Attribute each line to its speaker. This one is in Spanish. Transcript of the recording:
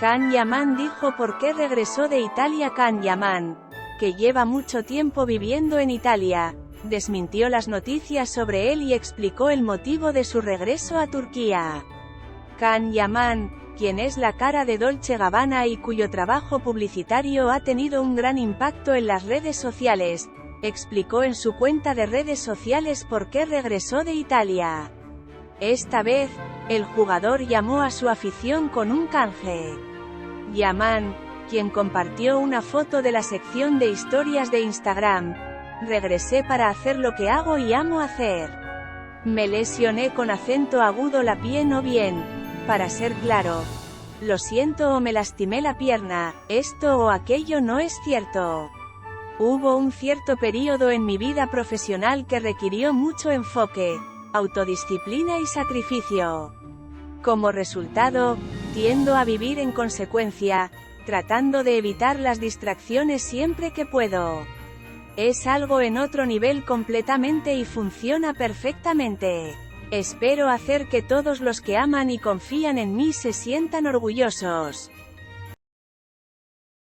Speaker 1: Can Yaman dijo por qué regresó de Italia Can Yaman, que lleva mucho tiempo viviendo en Italia, desmintió las noticias sobre él y explicó el motivo de su regreso a Turquía. Can Yaman, quien es la cara de Dolce Gabbana y cuyo trabajo publicitario ha tenido un gran impacto en las redes sociales, explicó en su cuenta de redes sociales por qué regresó de Italia. Esta vez, el jugador llamó a su afición con un canje. Yaman, quien compartió una foto de la sección de historias de Instagram, regresé para hacer lo que hago y amo hacer. Me lesioné con acento agudo la pie no bien, para ser claro. Lo siento o me lastimé la pierna, esto o aquello no es cierto. Hubo un cierto periodo en mi vida profesional que requirió mucho enfoque, autodisciplina y sacrificio. Como resultado, tiendo a vivir en consecuencia, tratando de evitar las distracciones siempre que puedo. Es algo en otro nivel completamente y funciona perfectamente. Espero hacer que todos los que aman y confían en mí se sientan orgullosos.